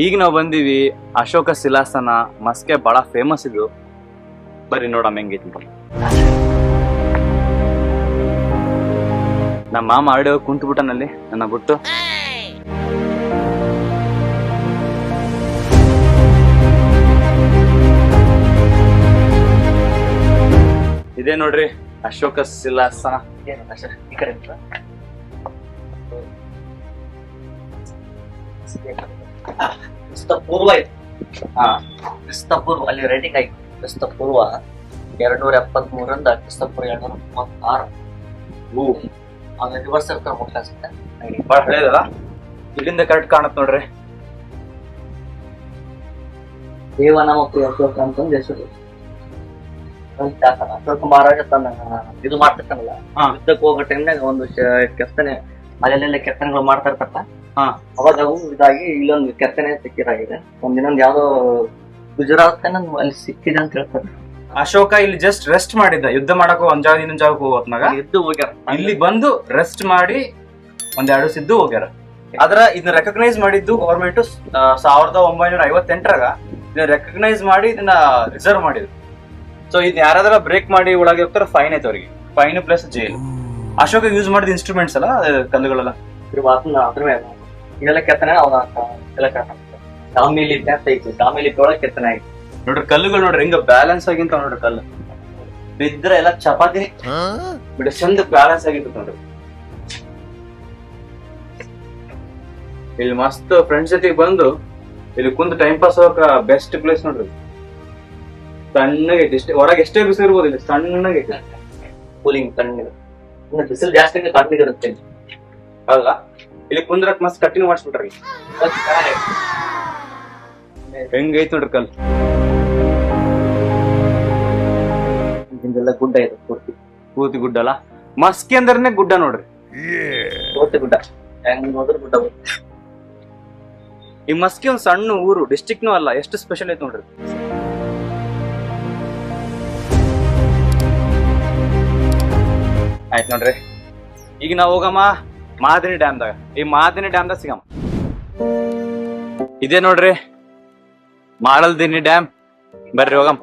ಈಗ ನಾವು ಬಂದೀವಿ ಅಶೋಕ ಶಿಲಾಸನ ಮಸ್ಕೆ ಬಹಳ ಫೇಮಸ್ ಇದು. ಬರ್ರಿ ನೋಡಮ್ಮ ಹೆಂಗೈತಿ. ನಮ್ಮ ಮಾಮ ಆಡಿ ಹೋಗಿ ಕುಂತು ಬಿಟ್ಟನಲ್ಲಿ ನನ್ನ ಬಿಟ್ಟು ಇದೇ ನೋಡ್ರಿ ಅಶೋಕ ಶಿಲಾಸನ. ಕ್ರಿಸ್ತ ಪೂರ್ವ ಇದೆ ಹಾ ಕ್ರಿಸ್ತ ಪೂರ್ವ ಅಲ್ಲಿ ರೈಟಿಂಗ್ ಆಯ್ತು. ಕ್ರಿಸ್ತ ಪೂರ್ವ ಎರಡ್ನೂರ ಎಪ್ಪತ್ ಮೂರರಿಂದ ಕ್ರಿಸ್ತ ಪೂರ್ವ ಎರಡ್ನೂರ ಮೂವತ್ತಾರು ಅದು ರಿವರ್ಸ್ ಇರ್ತಾರೆ ಮುಟ್ಟ ಅನ್ಸುತ್ತೆ ಬಹಳ ಹಳೇದಲ್ಲ? ಇಲ್ಲಿಂದ ಕರೆಕ್ಟ್ ಕಾಣತ್ ನೋಡ್ರಿ. ದೇವನಾಮ ಅಶೋಕ ಅಂತಂದು ಹೆಸರು. ಅಶೋಕ ಮಹಾರಾಜ ತನ್ನ ಇದು ಮಾಡ್ತಿರ್ತಾನಲ್ಲ. ಯುದ್ಧಕ್ಕೆ ಹೋಗೋ ಟೈಮ್ನಾಗ ಒಂದು ಕೆತ್ತನೆ ಅಲ್ಲೆಲ್ಲ ಕೆತ್ತನೆಗಳು ಮಾಡ್ತಾ ಇರ್ತಾರಲ್ಲ. ಅವಾಗ ಅವು ಇದಾಗಿ ಇಲ್ಲೊಂದು ಕೆತ್ತನೆ ಸಿಕ್ಕಿದಾಗಿದೆ. ಒಂದಿನೊಂದು ಯಾವ್ದೋ ಗುಜರಾತ್ ಅಲ್ಲಿ ಸಿಕ್ಕಿದೆ ಅಂತ ಹೇಳ್ತಾರೆ. ಅಶೋಕ ಇಲ್ಲಿ ಜಸ್ಟ್ ರೆಸ್ಟ್ ಮಾಡಿದ್ದ. ಯುದ್ಧ ಮಾಡಕ್ಕೂ ಒಂದ್ ಜಾಗ ಇನ್ನೊಂದ್ ಜಾಗಕ್ಕೆ ಹೋಗೋತ್ನಾಗ ಎದ್ದು ಹೋಗ್ಯಾರ. ಇಲ್ಲಿ ಬಂದು ರೆಸ್ಟ್ ಮಾಡಿ ಒಂದೆರಡು ಎರಡು ಸಿದ್ದು ಹೋಗ್ಯಾರ. ಅದರ ಇದನ್ನ ರೆಕಗ್ನೈಸ್ ಮಾಡಿದ್ದು ಗೌರ್ಮೆಂಟ್ ಸಾವಿರದ ಒಂಬೈನೂರ ಐವತ್ತೆಂಟರಾಗ ಇದನ್ನ ರೆಕಗ್ನೈಸ್ ಮಾಡಿ ಇದನ್ನ ರಿಸರ್ವ್ ಮಾಡಿದ್ರು. ಸೊ ಇದನ್ನ ಯಾರಾದ್ರ ಬ್ರೇಕ್ ಮಾಡಿ ಒಳಗೆ ಹೋಗ್ತಾರ ಫೈನ್ ಐತೆ ಅವ್ರಿಗೆ. Fine plus jail Ashoka use ಮಾಡಿದ ಇನ್ಸ್ಟ್ರೂಮೆಂಟ್ಸ್ ಅಲ್ಲ ಕಲ್ಲುಗಳೆಲ್ಲ? ಅದ್ರ ಮೇಲೆ ಇದೆಲ್ಲ ಕೆತ್ತನೆ ಅವನ ಎಲ್ಲ ದಾಮಿಲಿ ಅಂತ ಐತಿ. ದಾಮಿಲಿ ಒಳಗೆ ಕೆತ್ತನೆ ಆಯ್ತು. ನೋಡ್ರಿ ಕಲ್ಲುಗಳು ನೋಡ್ರಿ ಹಿಂಗ ಬ್ಯಾಲೆನ್ಸ್ ಆಗಿಂತ ನೋಡ್ರಿ ಕಲ್ಲು. ಬಿದ್ರೆ ಎಲ್ಲ ಚಪಾತಿ. ಬಿಡ ಚಂದ ಬ್ಯಾಲೆನ್ಸ್ ಆಗಿತ್ತು ನೋಡ್ರಿ. ಇಲ್ಲಿ ಮಸ್ತ್ ಫ್ರೆಂಡ್ಸ್ ಜೊತೆಗೆ ಬಂದು ಇಲ್ಲಿ ಕುಂತ ಟೈಮ್ ಪಾಸ್ ಹೋಗಕ ಬೆಸ್ಟ್ ಪ್ಲೇಸ್ ನೋಡ್ರಿ. ತಣ್ಣಗೈತಿ ಇಷ್ಟೇ ಹೊರಗೆ ಎಷ್ಟೇ ಬಿಸಿ ಇರ್ಬೋದು ಇಲ್ಲಿ ಸಣ್ಣಗೈತಿ ಕೂಲಿಂಗ್ ತಣ್ಣಗೆ. ಬಿಸಿಲು ಜಾಸ್ತಿ ಕಾಫಿ ಇರುತ್ತೆ. ಹೌದಾ? ಇಲ್ಲಿ ಕುಂದ್ರಕ್ ಮಸ್ತ್ ಕಟ್ಟಿಂಗ್ ಮಾಡಿಸ್ಬಿಟ್ರಿ. ಹೆಂಗೈತ್ ನೋಡ್ರಿ ಕಲ್ ಇದೆಲ್ಲ ಗುಡ್ಡ ಇದೆ ಪೂರ್ತಿ. ಪೂರ್ತಿ ಗುಡ್ಡ ಅಲ್ಲ ಮಸ್ಕಿ ಅಂದ್ರನೆ ಗುಡ್ಡ ನೋಡ್ರಿ. ಪೂರ್ತಿ ಗುಡ್ಡ. ಹೆಂಗ್ ನೋಡಿದ್ರು ಗುಡ್ಡ ಈ ಮಸ್ಕಿ ಒಂದ್ ಸಣ್ಣ ಊರು ಡಿಸ್ಟಿಕ್ನು ಅಲ್ಲ ಎಷ್ಟು ಸ್ಪೆಷಲ್ ಐತ್ ನೋಡ್ರಿ. ಆಯ್ತು ನೋಡ್ರಿ. ಈಗ ನಾವು ಹೋಗಮ್ಮ. ಮಾದಿನಿ ಡ್ಯಾಮ್ದಾಗ ಈ ಮಾದಿನಿ ಡ್ಯಾಮ್ದಾಗ ಸಿಗಮ್ಮ. ಇದೇ ನೋಡ್ರಿ ಮಾರಲ್ದಿನಿ ಡ್ಯಾಮ್. ಬರ್ರಿ ಹೋಗಮ್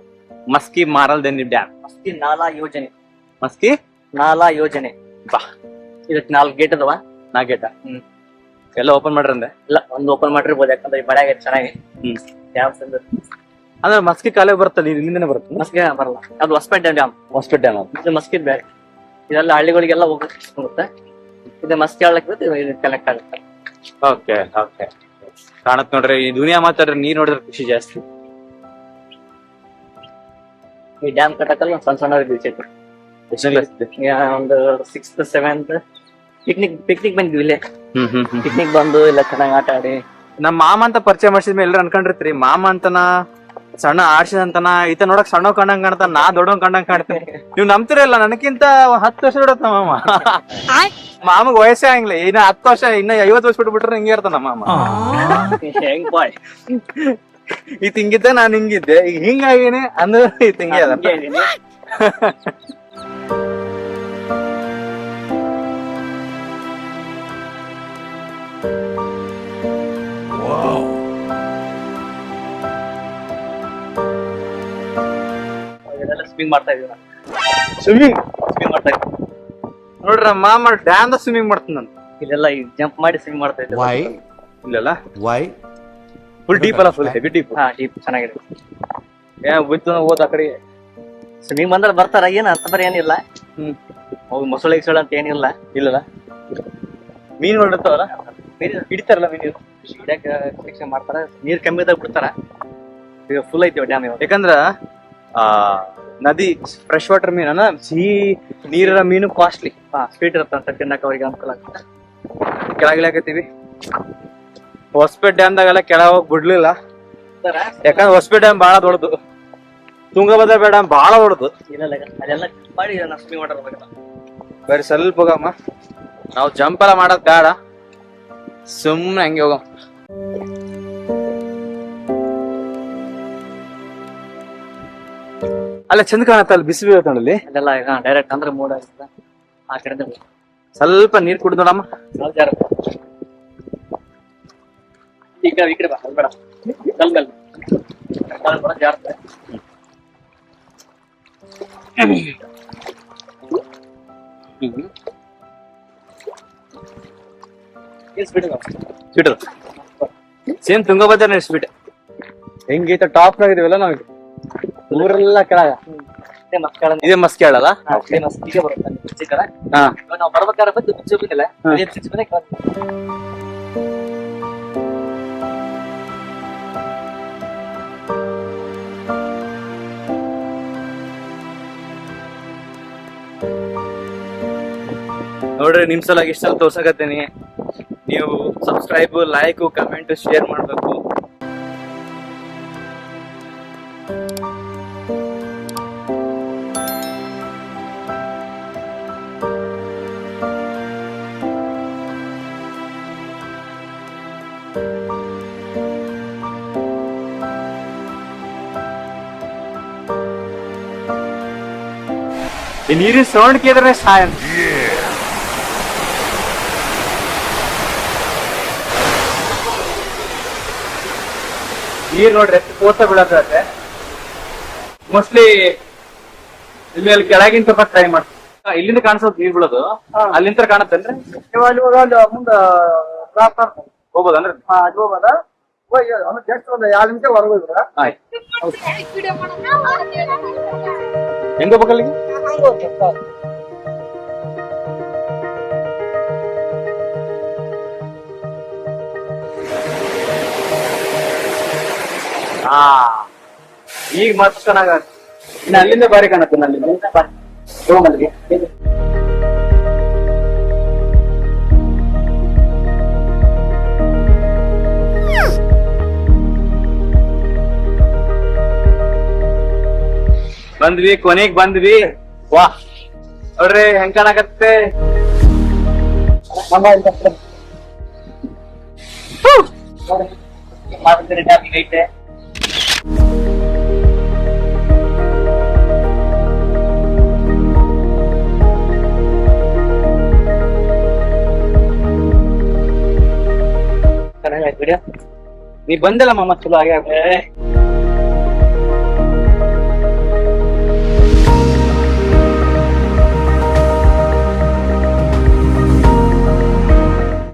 ಮಸ್ಕಿ ಮಾರಲ್ದಿನಿ ಡ್ಯಾಮ್. ಮಸ್ಕಿ ನಾಲಾ ಯೋಜನೆ. ಮಸ್ಕಿ? ನಾಲಾ ಯೋಜನೆ. ಬಾ. ಇದಕ್ಕೆ ನಾಲ್ಕು ಗೇಟ್ ಅದಾವ. ನಾಲ್ಕು ಹ್ಮ್. ಎಲ್ಲ ಓಪನ್ ಮಾಡ್ರಿ ಅಂದ್ರೆ ಇಲ್ಲ ಒಂದು ಓಪನ್ ಮಾಡಿರ್ಬೋದು ಯಾಕಂದ್ರೆ ಈ ಮಳೆಯಾಗ ಚೆನ್ನಾಗಿ. ಹ್ಮ್. ಡ್ಯಾಮ್ ಅಂದ್ರೆ ಅಂದ್ರೆ ಮಸ್ಕಿ ಕಾಲೇ ಬರ್ತಲ್ಲ ಇಲ್ಲಿಂದನೇ ಬರುತ್ತೆ? ಮಸ್ಕಿ ಬರಲ್ಲ. ಅದು ಹೊಸಪೇಟೆ ಡ್ಯಾಮ್. ಹಾಸ್ಪಿಟಲ್ ಡ್ಯಾಮ್ ಇದು ಮಸ್ಕಿದ್ ಬೇರೆ ಇದೆಲ್ಲ ಹಳ್ಳಿಗಳಿಗೆಲ್ಲ ಹೋಗುತ್ತೆ ಇದು ಮಸ್ತ್ ಹೇಳಕ್ ಇದು ಕನೆಕ್ಟ್ ಆಗುತ್ತೆ. ಓಕೆ ಓಕೆ ಕಾಣತ್ ನೋಡ್ರಿ ಈ ದುನಿಯಾ ಮಾತಾಡ್ರಿ ನೀರ್ ನೋಡಿದ್ರೆ ಖುಷಿ ಜಾಸ್ತಿ. ಈ ಡ್ಯಾಮ್ ಕಟ್ಟಕ್ಕಲ್ಲ ಒಂದ್ ಸಣ್ಣ ಸಣ್ಣ ಬೀಚ್ ಐತೆ ಒಂದು ಸಿಕ್ಸ್ತ್ ಸೆವೆಂತ್ ಪಿಕ್ನಿಕ್ ಪಿಕ್ನಿಕ್ ಬಂದ್ವಿ ಇಲ್ಲೇ. ಪಿಕ್ನಿಕ್ ಬಂದು ಎಲ್ಲ ಚೆನ್ನಾಗಿ ಆಟ ಆಡಿ. ನಮ್ಮ ಮಾಮ ಅಂತ ಪರಿಚಯ ಮಾಡಿಸಿದ್ಮೇಲೆ ಎಲ್ಲರೂ ಅನ್ಕೊಂಡಿರ್ತೀರಿ ಮಾಮ ಅಂತನ ಸಣ್ಣ ಆಡ್ಸಿದಂತನ ಈತ ನೋಡಕ್ ಸಣ್ಣ ಕಂಡಂಗ್ ಕಾಣ್ತಾನ ನಾ ದೊಡ್ಡ ಕಂಡಂಗ್ ಕಾಣ್ತೇನೆ. ನೀವ್ ನಂಬ್ತಿರಲ್ಲ ನನಕ್ಕಿಂತ ಹತ್ತು ವರ್ಷ ದೊಡ್ಡ ನಮ್ಮ ಮಾಮ. ಮಾಮಗ್ ವಯಸ್ಸೇ ಆಗಿಲ್ಲ ಇನ್ನ ಹತ್ತು ವರ್ಷ ಇನ್ನ ಐವತ್ತು ವರ್ಷ ಬಿಟ್ಬಿಟ್ರೆ ಹಿಂಗೆ ಇರ್ತಾನ ಮಾಮ. ಹೆಂಗ್ ಬಾಯ್? ಈ ಹಿಂಗಿದ್ದೆ ನಾನ್ ಹಿಂಗಿದ್ದೆ. ಈಗ ಹಿಂಗಾಗೀನಿ ಅಂದ್ರೆ ಈತ್ ಹಿಂಗೆ ಅದ ಸ್ವಿಮ್ಮಿಂಗ್ ಮಾಡ್ತಾ ಇದೀವಿ ಸ್ವಿಮ್ಮಿಂಗ್ ಸ್ವಿಮ್ಮಿಂಗ್ ಮಾಡ್ತಾ ಇದೀವಿ. ನೋಡ್ರಿ ಮಾಮ ಡ್ಯಾಮ್ ಸ್ವಿಮ್ಮಿಂಗ್ ಮಾಡ್ತೀನಿ ನಾನು ಇಲ್ಲೆಲ್ಲ ಜಂಪ್ ಮಾಡಿ ಸ್ವಿಮ್ ಮಾಡ್ತಾ ಇದ್ದೆ. ವೈ ಇಲ್ಲಲ್ಲ? Why? ಫುಲ್ ಡೀಪ್ ಅಲ್ಲ ಫುಲ್ ಹೆವಿ ಡೀಪ್ ಹಾ ಡೀಪ್ ಚೆನ್ನಾಗಿದೆ. ಏ ಬಿತ್ತು ಹೋದ ಆ ಕಡೆ. ಸ್ವಿಮ್ಮಿಂಗ್ ಬಂದ್ರೆ ಬರ್ತಾರ ಏನು ಅಂತ ಬರ ಏನಿಲ್ಲ. ಹ್ಮ್. ಅವು ಮೊಸಳೆ ಗಿಸಳ ಅಂತ ಏನಿಲ್ಲ. ಇಲ್ಲಲ್ಲ? ಮೀನು ಇರ್ತಾವಲ್ಲ? ಮೀನು ಹಿಡಿತಾರಲ್ಲ ಮೀನು ಹಿಡ್ಯಾಕ ಪರೀಕ್ಷೆ ಮಾಡ್ತಾರ ನೀರ್ ಕಮ್ಮಿ ಇದ್ದಾಗ ಬಿಡ್ತಾರ. ಈಗ ಫುಲ್ ಐತಿ ಡ್ಯಾಮ್ ಯಾಕಂದ್ರ ಆ ನದಿ ಫ್ರೆಶ್ ವಾಟರ್ ಮೀನನ ಸಿಹಿ ನೀರಿನ ಮೀನು ಕಾಸ್ಟ್ಲಿ ಹಾ ಸ್ವೀಟ್ ಅಂತ ತಿನ್ನಕ್ ಅವ್ರಿಗೆ ಅನುಕೂಲ ಆಗ್ತದೆ ಕೆಳಗಿಲಾಕತ್ತೀವಿ ಹೊಸಪೇಟೆ ಡ್ಯಾಮ್ದಾಗೆಲ್ಲ ಕೆಳಗೆ ಹೋಗಿ ಬಿಡ್ಲಿಲ್ಲ. ಯಾಕಂದ್ರೆ ಹೊಸಪೇಟೆ ಡ್ಯಾಮ್ ಬಹಳ ದೊಡ್ಡದು. ತುಂಗಭದ್ರಾ ಬೇಡ ಬಹಳ ದೊಡ್ಡದು. ಬರೀ ಸ್ವಲ್ಪ ಹೋಗಮ್ಮ. ನಾವು ಜಂಪ್ ಎಲ್ಲ ಮಾಡೋದ್ ಬೇಡ. ಸುಮ್ಮನೆ ಹಂಗೆ ಹೋಗಮ್ಮ. ಅಲ್ಲ ಚಂದ ಕಾಣತ್ತ ಅಲ್ಲಿ ಬಿಸಿ ಬೀಳತ್ತಲ್ಲಿ ಅದೆಲ್ಲ ಈಗ ಡೈರೆಕ್ಟ್ ಅಂದ್ರೆ ಮೂಡ್ ಆ ಕಡೆ ಸ್ವಲ್ಪ ನೀರ್ ಕುಡಿದ್ ನೋಡಮ್ಮ. ನಾವು ಜಾರ. ಈ ಕಡೆ ಈ ಕಡೆ ಬಾ ಅಲ್ಲಿ ಬೇಡ. ಕಲ್ ಮೇಲೆ ಕಲ್ ಬರ ಸ್ವೀಟ್ ಸೇಮ್ ತುಂಗಭದ್ರ ಸ್ವೀಟ್ ಹೆಂಗೈತೆ ಟಾಪ್ ನಾಗಿದೀವಲ್ಲ ನಾವ್ ಊರೆಲ್ಲ ಕೆಳಗ. ಇದೇ ಮಸ್ಕಿ ಹೇಳಲ್ಲ ಬರುತ್ತೆ ಕಡೆ. ಹಾ. ನಾವು ಬರ್ಬೇಕಾದ್ರೆ ಬಂದು ಬಂದಿಲ್ಲ. ನೋಡ್ರಿ ನಿಮ್ ಸಲಾಗಿ ಇಷ್ಟ ತೋರ್ಸಕತ್ತೀನಿ. ನೀವು ಸಬ್ಸ್ಕ್ರೈಬ್ ಲೈಕ್ ಕಮೆಂಟ್ ಶೇರ್ ಮಾಡ್ಬೇಕು. ಈ ನೀರಿನ ಸೌಂಡ್ ಕೇಳಿದ್ರೆ ಸಾಯ ನೀರ್ ನೋಡ್ರಿ ಎಷ್ಟು ಕೋಸ ಬೀಳತ್ತೆ ಮೋಸ್ಟ್ಲಿ ಇಲ್ಲಿ ಅಲ್ಲಿ ಕೆಳಗಿನ ಸ್ವಲ್ಪ ಟ್ರೈ ಮಾಡ್ತೀವಿ ಇಲ್ಲಿಂದ ಕಾಣಿಸೋದು ನೀರ್ ಬೀಳೋದು. ಅಲ್ಲಿಂದ ಕಾಣತ್ತೇನ್ರಿ? ಮುಂದೆ ಹೋಗ್ಬೋದನ್ರಿ? ಅಲ್ಲಿ ಹೋಗೋದ ಹೋಗಿ ಅವ್ನು ಜಸ್ಟ್ ಒಂದು ಎರಡು ನಿಮಿಷ ಹೊರಗೆ ಹೋಗ್ಬಿಡ ಆಯ್ತು. ಹೆಂಗ್ ಹೋಗ್ಬೇಕು ಅಲ್ಲಿಗೆ ಹಾ ಈಗ ಮತ್ತೆ ಚೆನ್ನಾಗ ಇನ್ನು ಅಲ್ಲಿಂದ ಬಾರಿ ಕಾಣತ್ತೆ ಅಲ್ಲಿಂದ. ಅಲ್ಲಿ ಬಂದ್ವಿ ಕೊನೆಗ್ ಬಂದ್ವಿ. ವಾ. ನೋಡ್ರಿ ಹೆಂಗ್ ಕಾಣಕತ್ತೆ? ನೀ ಬಂದಿಲ್ಲ ಮಾಮ ಚಲೋ ಹಾಗೆ